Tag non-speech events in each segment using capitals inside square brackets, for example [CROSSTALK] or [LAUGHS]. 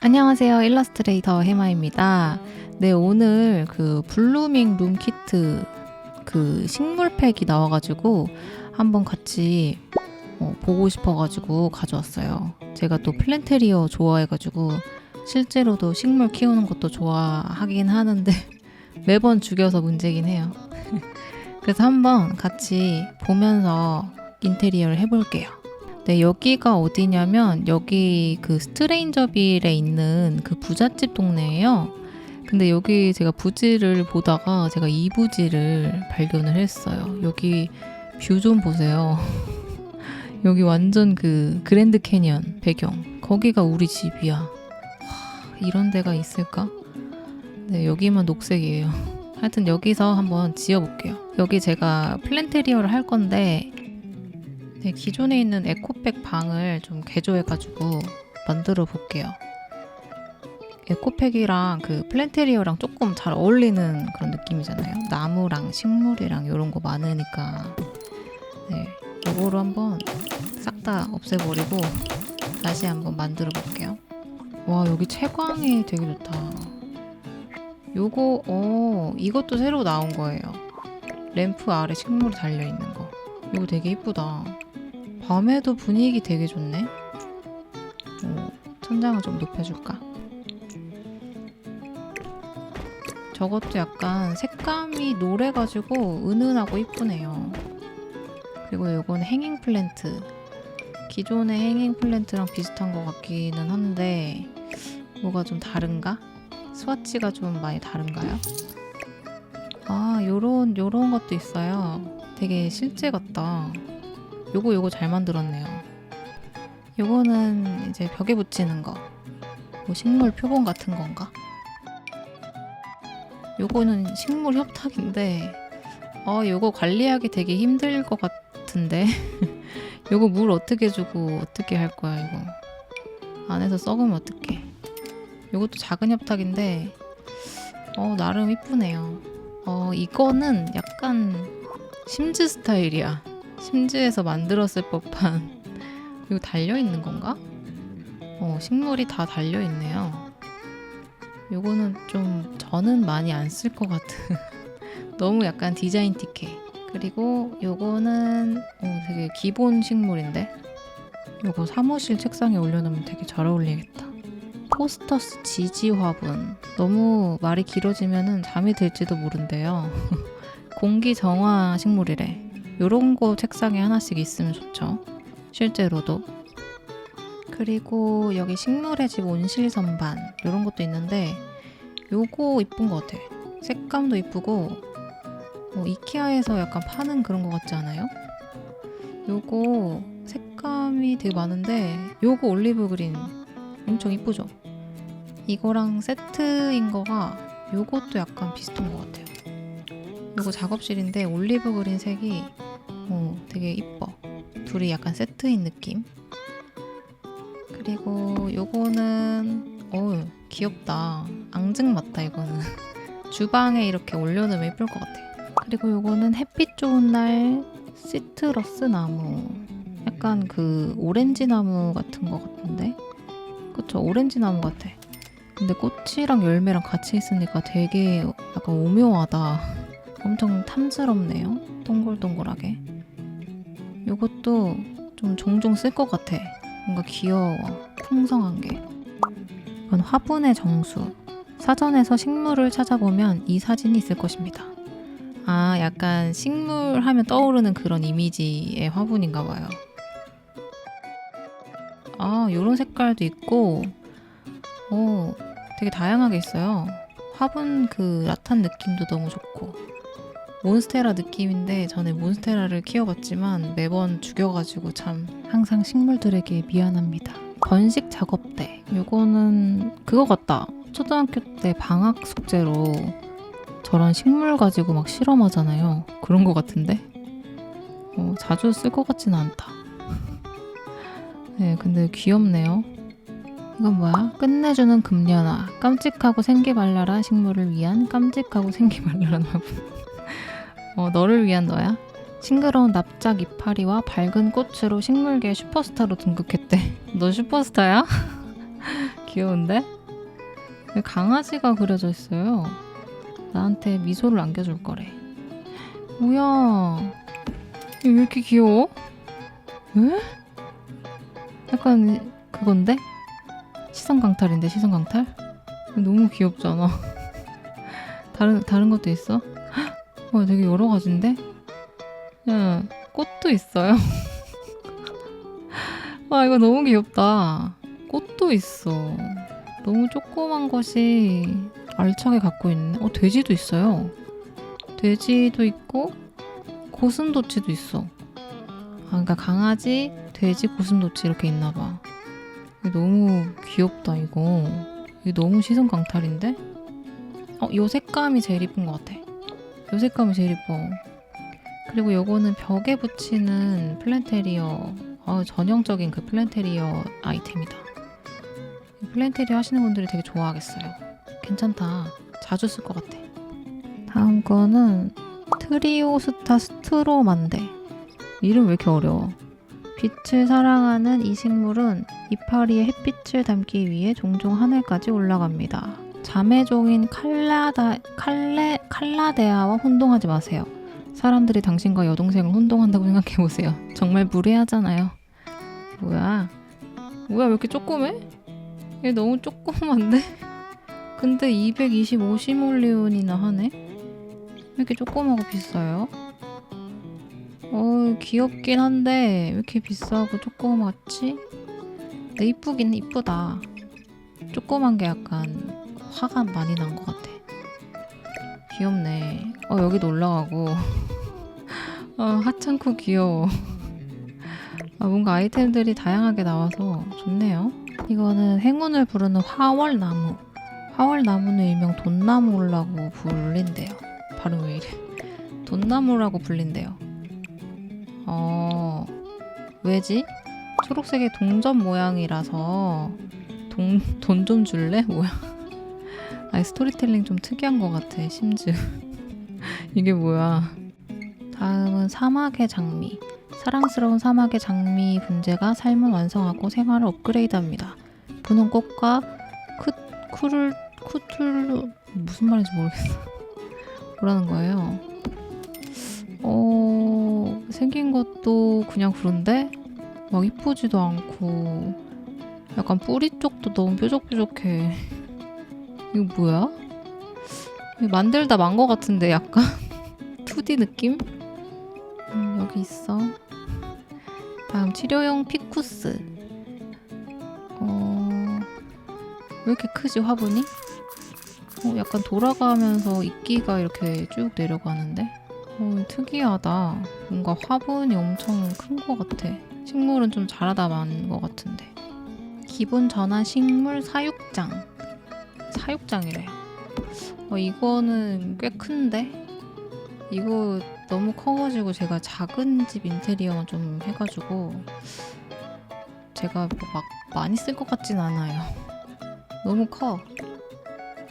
안녕하세요. 일러스트레이터 해마입니다. 네, 오늘 그 블루밍 룸 키트 그 식물팩이 나와가지고 한번 같이 어, 보고 싶어가지고 가져왔어요. 제가 또 플랜테리어 좋아해가지고 실제로도 식물 키우는 것도 좋아하긴 하는데 [LAUGHS] 매번 죽여서 문제긴 해요. [LAUGHS] 그래서 한번 같이 보면서 인테리어를 해볼게요. 네, 여기가 어디냐면 여기 그 스트레인저빌에 있는 그 부잣집 동네예요. 근데 여기 제가 부지를 보다가 제가 이 부지를 발견을 했어요. 여기 뷰 좀 보세요. [LAUGHS] 여기 완전 그 그랜드 캐니언 배경. 거기가 우리 집이야. 와, 이런 데가 있을까? 네, 여기만 녹색이에요. [LAUGHS] 하여튼 여기서 한번 지어볼게요. 여기 제가 플랜테리어를 할 건데 네, 기존에 있는 에코백 방을 좀 개조해가지고 만들어 볼게요. 에코백이랑 그 플랜테리어랑 조금 잘 어울리는 그런 느낌이잖아요. 나무랑 식물이랑 이런 거 많으니까. 네, 이거로 한번 싹 다 없애버리고 다시 한번 만들어 볼게요. 와, 여기 채광이 되게 좋다. 요거, 어, 이것도 새로 나온 거예요. 램프 아래 식물이 달려 있는 거. 이거 되게 이쁘다. 밤에도 분위기 되게 좋네. 어, 천장을 좀 높여줄까? 저것도 약간 색감이 노래가지고 은은하고 이쁘네요. 그리고 요건 행잉 플랜트. 기존의 행잉 플랜트랑 비슷한 것 같기는 한데 뭐가 좀 다른가? 스와치가 좀 많이 다른가요? 아, 요런 요런 것도 있어요. 되게 실제 같다. 요거 요거 잘 만들었네요. 요거는 이제 벽에 붙이는 거. 뭐 식물 표본 같은 건가? 요거는 식물 협탁인데 어 요거 관리하기 되게 힘들 것 같은데 [LAUGHS] 요거 물 어떻게 주고 어떻게 할 거야 이거 안에서 썩으면 어떡해 요것도 작은 협탁인데 어 나름 이쁘네요 어 이거는 약간 심즈 스타일이야 심즈에서 만들었을 법한 이거 달려 있는 건가? 어 식물이 다 달려 있네요. 요거는 좀 저는 많이 안 쓸 것 같은 [LAUGHS] 너무 약간 디자인 티켓. 그리고 요거는 어, 되게 기본 식물인데? 요거 사무실 책상에 올려놓으면 되게 잘 어울리겠다. 포스터스 지지 화분. 너무 말이 길어지면 잠이 들지도 모른대요. [LAUGHS] 공기 정화 식물이래 요런 거 책상에 하나씩 있으면 좋죠 실제로도 그리고 여기 식물의 집 온실 선반 이런 것도 있는데 요거 이쁜 것 같아. 색감도 이쁘고 어, 이케아에서 약간 파는 그런 것 같지 않아요? 요거 색감이 되게 많은데 요거 올리브 그린 엄청 이쁘죠? 이거랑 세트인 거가 요것도 약간 비슷한 것 같아요. 요거 작업실인데 올리브 그린 색이 어, 되게 이뻐. 둘이 약간 세트인 느낌. 그리고 요거는 어 귀엽다. 앙증 맞다 이거는. [LAUGHS] 주방에 이렇게 올려놓으면 예쁠 것 같아. 그리고 요거는 햇빛 좋은 날 시트러스 나무. 약간 그 오렌지 나무 같은 것 같은데. 그쵸 오렌지 나무 같아. 근데 꽃이랑 열매랑 같이 있으니까 되게 약간 오묘하다. [LAUGHS] 엄청 탐스럽네요. 동글동글하게. 요것도 좀 종종 쓸 것 같아. 뭔가 귀여워. 풍성한 게. 이건 화분의 정수. 사전에서 식물을 찾아보면 이 사진이 있을 것입니다. 아, 약간 식물 하면 떠오르는 그런 이미지의 화분인가 봐요. 아, 요런 색깔도 있고, 오, 되게 다양하게 있어요. 화분 그 라탄 느낌도 너무 좋고. 몬스테라 느낌인데 저는 몬스테라를 키워봤지만 매번 죽여가지고 참 항상 식물들에게 미안합니다. 번식 작업대. 요거는 그거 같다. 초등학교 때 방학 숙제로 저런 식물 가지고 막 실험하잖아요. 그런 거 같은데? 어, 자주 쓸 것 같지는 않다. [LAUGHS] 네, 근데 귀엽네요. 이건 뭐야? 끝내주는 금년화. 깜찍하고 생기발랄한 식물을 위한 깜찍하고 생기발랄한 화분. [LAUGHS] 어, 너를 위한 너야? 싱그러운 납작 이파리와 밝은 꽃으로 식물계 슈퍼스타로 등극했대. [LAUGHS] 너 슈퍼스타야? [LAUGHS] 귀여운데? 강아지가 그려져 있어요. 나한테 미소를 안겨줄 거래. 뭐야? 왜 이렇게 귀여워? 에? 약간 그건데? 시선 강탈인데 시선 강탈? 너무 귀엽잖아. [LAUGHS] 다른 다른 것도 있어? 와 되게 여러 가지인데? 야 꽃도 있어요. [LAUGHS] 와 이거 너무 귀엽다. 꽃도 있어. 너무 조그만 것이 알차게 갖고 있네. 어 돼지도 있어요. 돼지도 있고 고슴도치도 있어. 아 그러니까 강아지, 돼지, 고슴도치 이렇게 있나 봐. 너무 귀엽다 이거. 이거 너무 시선 강탈인데? 어, 요 색감이 제일 이쁜 것 같아. 요 색감이 제일 이뻐. 그리고 요거는 벽에 붙이는 플랜테리어, 어, 전형적인 그 플랜테리어 아이템이다. 이 플랜테리어 하시는 분들이 되게 좋아하겠어요. 괜찮다. 자주 쓸 것 같아. 다음 거는 트리오스타 스트로만데. 이름 왜 이렇게 어려워? 빛을 사랑하는 이 식물은 이파리에 햇빛을 담기 위해 종종 하늘까지 올라갑니다. 자매종인 칼라다, 칼레, 칼라데아와 혼동하지 마세요. 사람들이 당신과 여동생을 혼동한다고 생각해보세요. 정말 무례하잖아요. 뭐야? 뭐야, 왜 이렇게 조그매? 얘 너무 조그만데? 근데 225시몰리온이나 하네? 왜 이렇게 조그마고 비싸요? 어, 귀엽긴 한데 왜 이렇게 비싸고 조그맣지? 근데 이쁘긴 이쁘다. 조그만 게 약간 화가 많이 난 것 같아. 귀엽네. 어, 여기도 올라가고. [LAUGHS] 어, 하찮고 귀여워. 아, 뭔가 아이템들이 다양하게 나와서 좋네요. 이거는 행운을 부르는 화월나무. 화월나무는 일명 돈나무라고 불린대요. 발음 왜 이래? 돈나무라고 불린대요. 어, 왜지? 초록색의 동전 모양이라서 돈돈좀 줄래? 뭐야? 아니 스토리텔링 좀 특이한 것 같아 심즈 [LAUGHS] 이게 뭐야? 다음은 사막의 장미. 사랑스러운 사막의 장미 분재가 삶을 완성하고 생활을 업그레이드합니다. 분홍 꽃과 크, 쿠를 쿠툴루 무슨 말인지 모르겠어. [LAUGHS] 뭐라는 거예요? 어 생긴 것도 그냥 그런데 막 이쁘지도 않고 약간 뿌리 쪽도 너무 뾰족뾰족해 이거 뭐야? 만들다 만 거 같은데 약간 [LAUGHS] 2D 느낌? 음, 여기 있어. 다음 치료용 피쿠스. 어, 왜 이렇게 크지 화분이? 어, 약간 돌아가면서 이끼가 이렇게 쭉 내려가는데? 어, 특이하다. 뭔가 화분이 엄청 큰거 같아. 식물은 좀 자라다 만거 같은데. 기본 전환 식물 사육장. 사육장이래. 어, 이거는 꽤 큰데? 이거 너무 커가지고 제가 작은 집 인테리어만 좀 해가지고 제가 뭐 막 많이 쓸 것 같진 않아요. 너무 커.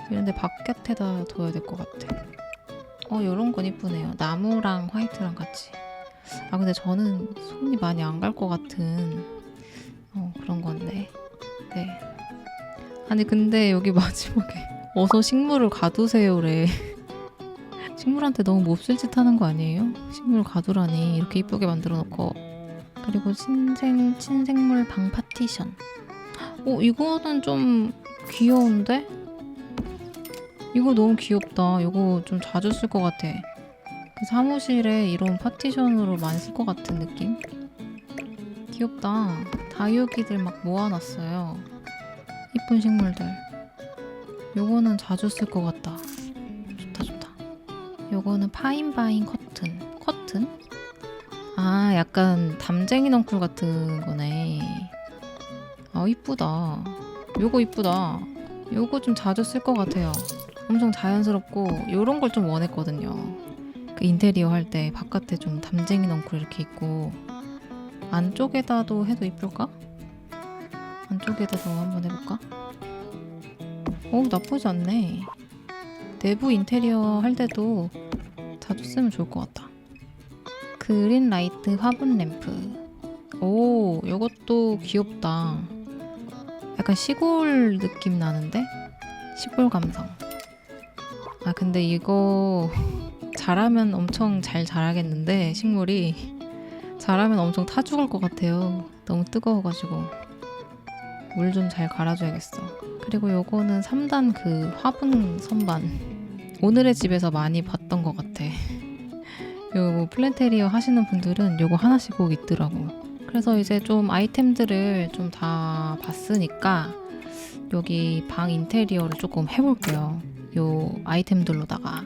이런데 바깥에다 둬야 될 것 같아. 어, 요런 건 이쁘네요. 나무랑 화이트랑 같이. 아, 근데 저는 손이 많이 안 갈 것 같은 어, 그런 건데. 네. 아니 근데 여기 마지막에 [LAUGHS] 어서 식물을 가두세요래. [LAUGHS] 식물한테 너무 몹쓸 짓 하는 거 아니에요? 식물 가두라니 이렇게 이쁘게 만들어 놓고 그리고 신생 친생물 방 파티션. 어 이거는 좀 귀여운데? 이거 너무 귀엽다. 이거 좀 자주 쓸 것 같아. 그 사무실에 이런 파티션으로 많이 쓸 것 같은 느낌? 귀엽다. 다육이들 막 모아놨어요. 이쁜 식물들. 요거는 자주 쓸 것 같다. 좋다, 좋다. 요거는 파인바인 커튼. 커튼? 아, 약간 담쟁이 넝쿨 같은 거네. 아, 이쁘다. 요거 이쁘다. 요거 좀 자주 쓸 것 같아요. 엄청 자연스럽고, 요런 걸 좀 원했거든요. 그 인테리어 할 때 바깥에 좀 담쟁이 넝쿨 이렇게 있고, 안쪽에다도 해도 이쁠까? 안쪽에다도 한번 해볼까? 오 나쁘지 않네 내부 인테리어 할 때도 자주 쓰면 좋을 것 같다 그린 라이트 화분 램프 오 이것도 귀엽다 약간 시골 느낌 나는데? 시골 감성. 아, 근데 이거 [LAUGHS] 잘하면 엄청 잘 자라겠는데, 식물이. 잘하면 엄청 타 죽을 것 같아요. 너무 뜨거워가지고. 물 좀 잘 갈아줘야겠어. 그리고 요거는 3단 그 화분 선반. 오늘의 집에서 많이 봤던 것 같아. [LAUGHS] 요 플랜테리어 하시는 분들은 요거 하나씩 꼭 있더라고. 그래서 이제 좀 아이템들을 좀 다 봤으니까 여기 방 인테리어를 조금 해볼게요. 요 아이템들로다가.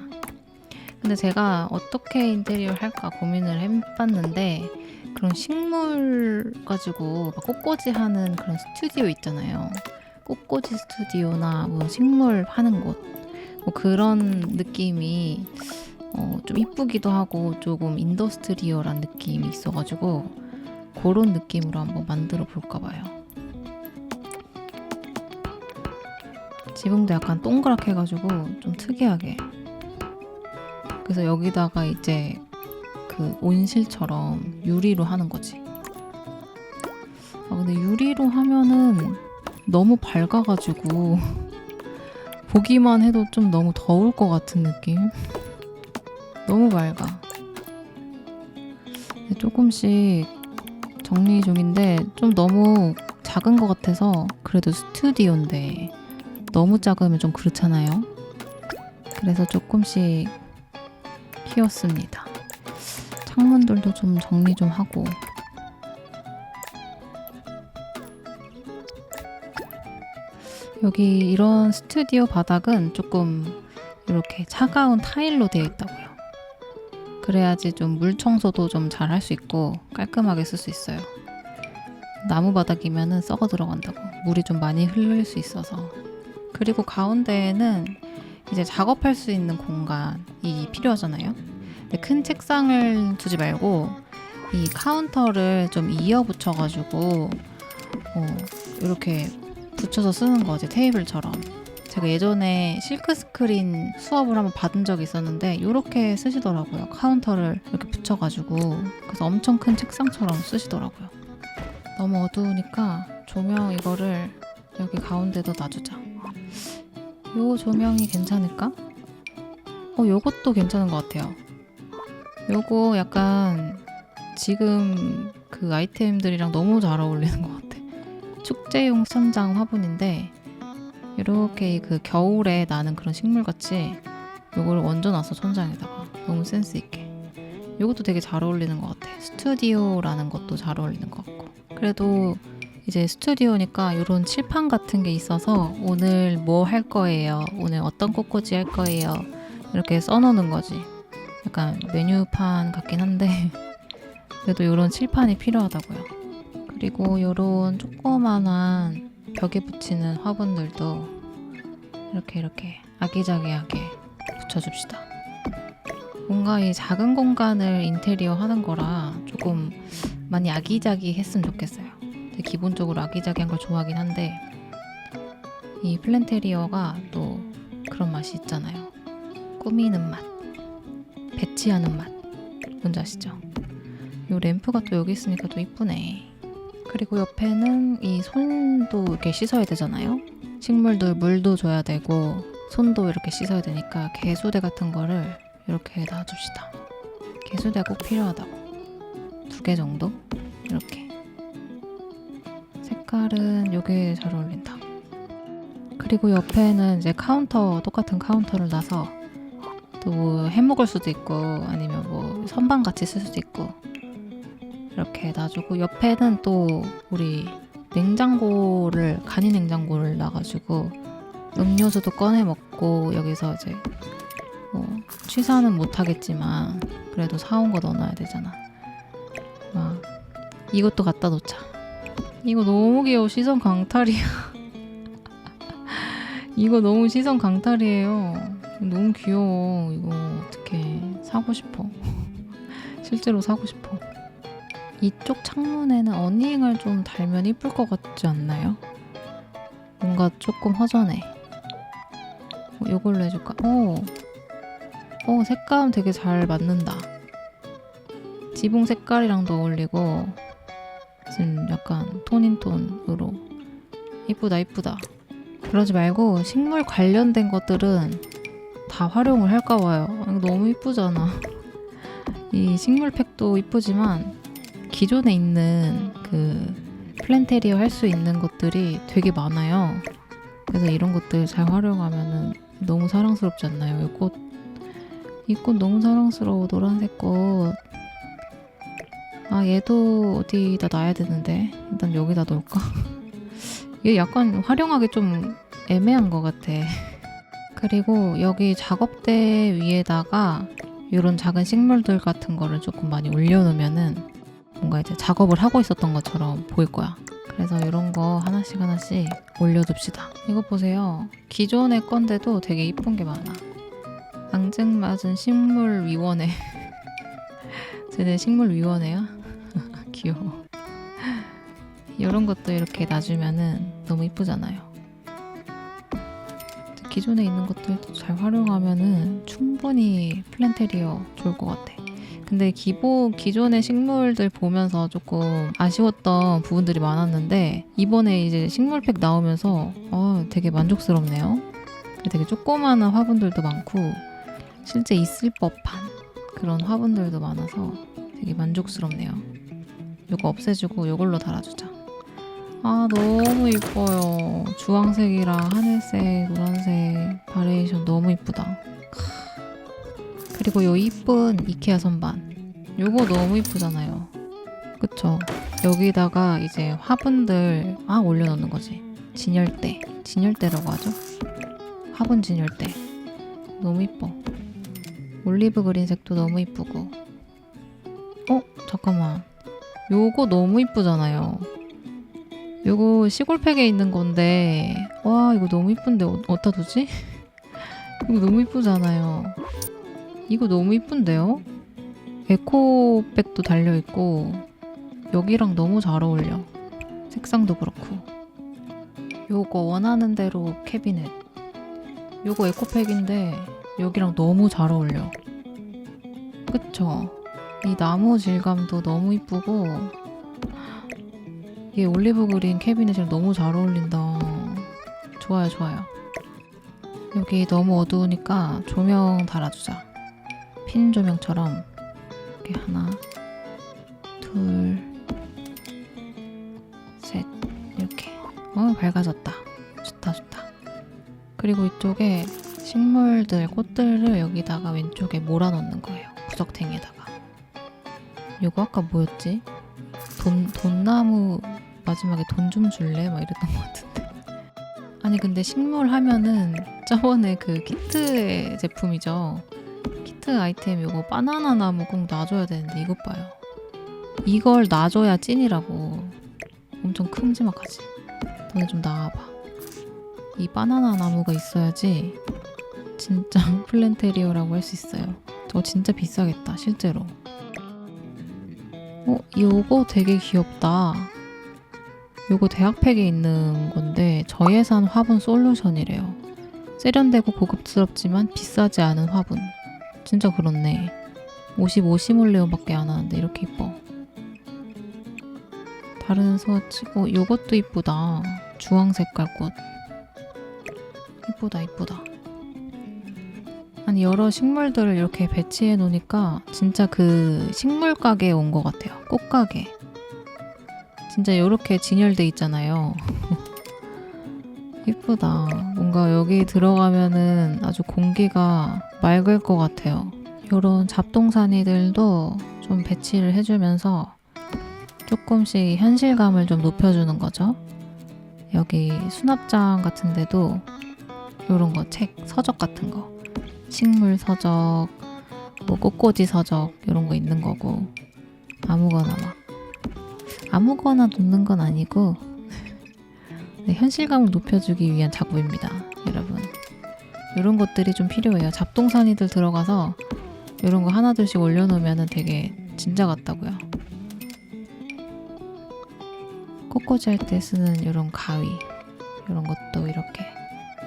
근데 제가 어떻게 인테리어 할까 고민을 해봤는데 그런 식물 가지고 막 꽃꽂이 하는 그런 스튜디오 있잖아요. 꽃꽂이 스튜디오나 뭐 식물 하는 곳. 뭐 그런 느낌이 어, 좀 이쁘기도 하고 조금 인더스트리얼한 느낌이 있어가지고 그런 느낌으로 한번 만들어 볼까 봐요. 지붕도 약간 동그랗게 해가지고 좀 특이하게. 그래서 여기다가 이제 그 온실처럼 유리로 하는 거지. 아 근데 유리로 하면은 너무 밝아가지고 [LAUGHS] 보기만 해도 좀 너무 더울 것 같은 느낌. 너무 밝아. 조금씩 정리 중인데 좀 너무 작은 것 같아서 그래도 스튜디오인데 너무 작으면 좀 그렇잖아요. 그래서 조금씩 키웠습니다. 창문들도 좀 정리 좀 하고 여기 이런 스튜디오 바닥은 조금 이렇게 차가운 타일로 되어 있다고요. 그래야지 좀 물 청소도 좀 잘 할 수 있고 깔끔하게 쓸 수 있어요. 나무 바닥이면은 썩어 들어간다고 물이 좀 많이 흘릴 수 있어서 그리고 가운데에는 이제 작업할 수 있는 공간이 필요하잖아요. 근데 큰 책상을 두지 말고 이 카운터를 좀 이어 붙여가지고 어, 이렇게 붙여서 쓰는 거지 테이블처럼. 제가 예전에 실크 스크린 수업을 한번 받은 적이 있었는데 이렇게 쓰시더라고요. 카운터를 이렇게 붙여가지고 그래서 엄청 큰 책상처럼 쓰시더라고요. 너무 어두우니까 조명 이거를 여기 가운데도 놔주자. 요 조명이 괜찮을까? 어, 요것도 괜찮은 것 같아요. 요거 약간 지금 그 아이템들이랑 너무 잘 어울리는 것 같아. 축제용 천장 화분인데 이렇게 그 겨울에 나는 그런 식물 같이 요거를 얹어놨어 천장에다가 너무 센스 있게. 요것도 되게 잘 어울리는 것 같아. 스튜디오라는 것도 잘 어울리는 것 같고. 그래도 이제 스튜디오니까 이런 칠판 같은 게 있어서 오늘 뭐 할 거예요. 오늘 어떤 꽃꽂이 할 거예요. 이렇게 써놓는 거지. 약간 메뉴판 같긴 한데 [LAUGHS] 그래도 이런 칠판이 필요하다고요. 그리고 이런 조그만한 벽에 붙이는 화분들도 이렇게 이렇게 아기자기하게 붙여줍시다. 뭔가 이 작은 공간을 인테리어 하는 거라 조금 많이 아기자기 했으면 좋겠어요. 근데 기본적으로 아기자기한 걸 좋아하긴 한데 이 플랜테리어가 또 그런 맛이 있잖아요. 꾸미는 맛, 배치하는 맛. 뭔지 아시죠? 이 램프가 또 여기 있으니까 또 이쁘네. 그리고 옆에는 이 손도 이렇게 씻어야 되잖아요. 식물들 물도 줘야 되고 손도 이렇게 씻어야 되니까 개수대 같은 거를 이렇게 놔줍시다. 개수대가 꼭 필요하다고. 두 개 정도? 이렇게. 색깔은 요게 잘 어울린다. 그리고 옆에는 이제 카운터, 똑같은 카운터를 놔서 또 해 먹을 수도 있고 아니면 뭐 선반 같이 쓸 수도 있고 이렇게 놔주고 옆에는 또 우리 냉장고를 간이 냉장고를 놔가지고 음료수도 꺼내 먹고 여기서 이제 뭐 취사는 못 하겠지만 그래도 사온 거 넣어놔야 되잖아. 막 이것도 갖다 놓자. 이거 너무 귀여워 시선 강탈이야. [LAUGHS] 이거 너무 시선 강탈이에요. 너무 귀여워. 이거 어떻게 사고 싶어. [LAUGHS] 실제로 사고 싶어. 이쪽 창문에는 어닝을 좀 달면 이쁠 것 같지 않나요? 뭔가 조금 허전해. 어, 이걸로 해줄까? 오, 오 색감 되게 잘 맞는다. 지붕 색깔이랑도 어울리고 지금 약간 톤인톤으로 이쁘다 이쁘다. 그러지 말고 식물 관련된 것들은 다 활용을 할까 봐요. 너무 이쁘잖아. 이 식물팩도 이쁘지만 기존에 있는 그 플랜테리어 할 수 있는 것들이 되게 많아요. 그래서 이런 것들 잘 활용하면은 너무 사랑스럽지 않나요? 이 꽃, 이 꽃 너무 사랑스러워. 노란색 꽃. 아, 얘도 어디다 놔야 되는데. 일단 여기다 놓을까? [LAUGHS] 얘 약간 활용하기 좀 애매한 것 같아. 그리고 여기 작업대 위에다가 이런 작은 식물들 같은 거를 조금 많이 올려놓으면은 뭔가 이제 작업을 하고 있었던 것처럼 보일 거야. 그래서 이런 거 하나씩 하나씩 올려둡시다. 이거 보세요. 기존의 건데도 되게 이쁜 게 많아. 앙증맞은 식물위원회. [LAUGHS] 쟤네 식물위원회야? [LAUGHS] 귀여워. 이런 것도 이렇게 놔주면은 너무 이쁘잖아요. 기존에 있는 것들도 잘 활용하면은 충분히 플랜테리어 좋을 것 같아. 근데 기본 기존의 식물들 보면서 조금 아쉬웠던 부분들이 많았는데 이번에 이제 식물팩 나오면서 어, 되게 만족스럽네요. 되게 조그마한 화분들도 많고 실제 있을 법한 그런 화분들도 많아서 되게 만족스럽네요. 이거 없애주고 이걸로 달아주자. 아 너무 이뻐요. 주황색이랑 하늘색, 노란색 바리에이션 너무 이쁘다. 그리고 요 이쁜 이케아 선반. 요거 너무 이쁘잖아요. 그쵸? 여기다가 이제 화분들 막 올려놓는 거지. 진열대. 진열대라고 하죠? 화분 진열대. 너무 이뻐. 올리브 그린색도 너무 이쁘고. 어? 잠깐만. 요거 너무 이쁘잖아요. 요거 시골팩에 있는 건데 와 이거 너무 이쁜데 어, 어디다 두지? [LAUGHS] 이거 너무 이쁘잖아요. 이거 너무 이쁜데요? 에코백도 달려있고 여기랑 너무 잘 어울려 색상도 그렇고 요거 원하는 대로 캐비넷 요거 에코백인데 여기랑 너무 잘 어울려 그쵸? 이 나무 질감도 너무 이쁘고 이게 올리브 그린 캐비넷이랑 너무 잘 어울린다 좋아요 좋아요 여기 너무 어두우니까 조명 달아주자 핀 조명처럼 이렇게 하나, 둘, 셋 이렇게 어 밝아졌다. 좋다 좋다. 그리고 이쪽에 식물들 꽃들을 여기다가 왼쪽에 몰아넣는 거예요. 구석탱이에다가. 요거 아까 뭐였지? 돈 돈나무 마지막에 돈 좀 줄래? 막 이랬던 것 같은데. 아니 근데 식물 하면은 저번에 그 키트의 제품이죠. 키트 아이템 이거 바나나 나무 꼭 놔줘야 되는데 이것 봐요. 이걸 놔줘야 찐이라고. 엄청 큼지막하지. 너네 좀 나와봐. 이 바나나 나무가 있어야지 진짜 [LAUGHS] 플랜테리어라고 할 수 있어요. 저거 진짜 비싸겠다 실제로. 어, 요거 되게 귀엽다. 요거 대학팩에 있는 건데 저예산 화분 솔루션이래요. 세련되고 고급스럽지만 비싸지 않은 화분. 진짜 그렇네. 55 시몰레온밖에 안 하는데 이렇게 이뻐. 다른 스와치고 요것도 이쁘다. 주황 색깔 꽃. 이쁘다 이쁘다. 아니 여러 식물들을 이렇게 배치해 놓으니까 진짜 그 식물 가게에 온 것 같아요. 꽃 가게. 진짜 이렇게 진열돼 있잖아요. [LAUGHS] 이쁘다. 뭔가 여기 들어가면은 아주 공기가 맑을 것 같아요. 이런 잡동사니들도 좀 배치를 해주면서 조금씩 현실감을 좀 높여주는 거죠. 여기 수납장 같은 데도 이런 거, 책, 서적 같은 거. 식물 서적, 뭐 꽃꽂이 서적, 이런 거 있는 거고. 아무거나 막. 아무거나 놓는 건 아니고, 네, 현실감을 높여주기 위한 작업입니다, 여러분. 이런 것들이 좀 필요해요. 잡동사니들 들어가서 이런 거 하나둘씩 올려놓으면 되게 진짜 같다고요. 꽃꽂이 할 때 쓰는 이런 가위 이런 것도 이렇게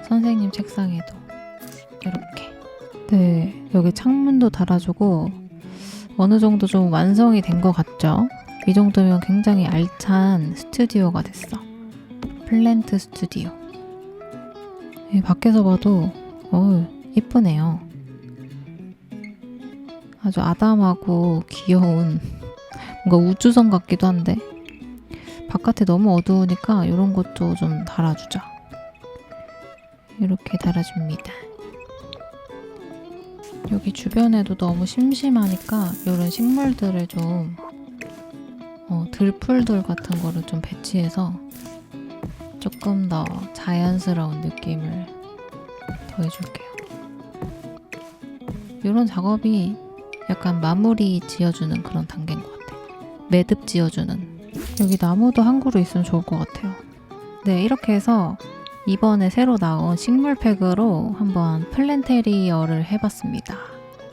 선생님 책상에도 이렇게 네 여기 창문도 달아주고 어느 정도 좀 완성이 된 것 같죠? 이 정도면 굉장히 알찬 스튜디오가 됐어. 플랜트 스튜디오. 이 밖에서 봐도 어 이쁘네요. 아주 아담하고 귀여운 뭔가 우주선 같기도 한데 바깥에 너무 어두우니까 이런 것도 좀 달아주자. 이렇게 달아줍니다. 여기 주변에도 너무 심심하니까 이런 식물들을 좀 어, 들풀들 같은 거를 좀 배치해서 조금 더 자연스러운 느낌을 더해줄게요. 이런 작업이 약간 마무리 지어주는 그런 단계인 것 같아. 매듭 지어주는. 여기 나무도 한 그루 있으면 좋을 것 같아요. 네, 이렇게 해서 이번에 새로 나온 식물팩으로 한번 플랜테리어를 해봤습니다.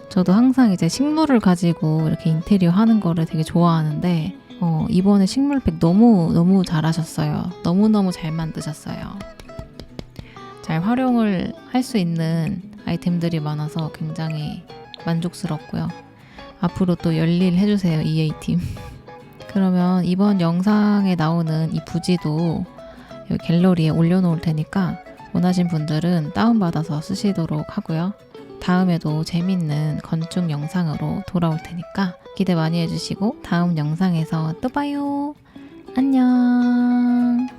저도 항상 이제 식물을 가지고 이렇게 인테리어 하는 거를 되게 좋아하는데 어, 이번에 식물팩 너무 너무 잘하셨어요. 너무 너무 잘 만드셨어요. 잘 활용을 할 수 있는 아이템들이 많아서 굉장히 만족스럽고요. 앞으로 또 열일 해주세요 EA [LAUGHS] 팀. 그러면 이번 영상에 나오는 이 부지도 갤러리에 올려놓을 테니까 원하신 분들은 다운받아서 쓰시도록 하고요. 다음에도 재밌는 건축 영상으로 돌아올 테니까 기대 많이 해주시고 다음 영상에서 또 봐요. 안녕.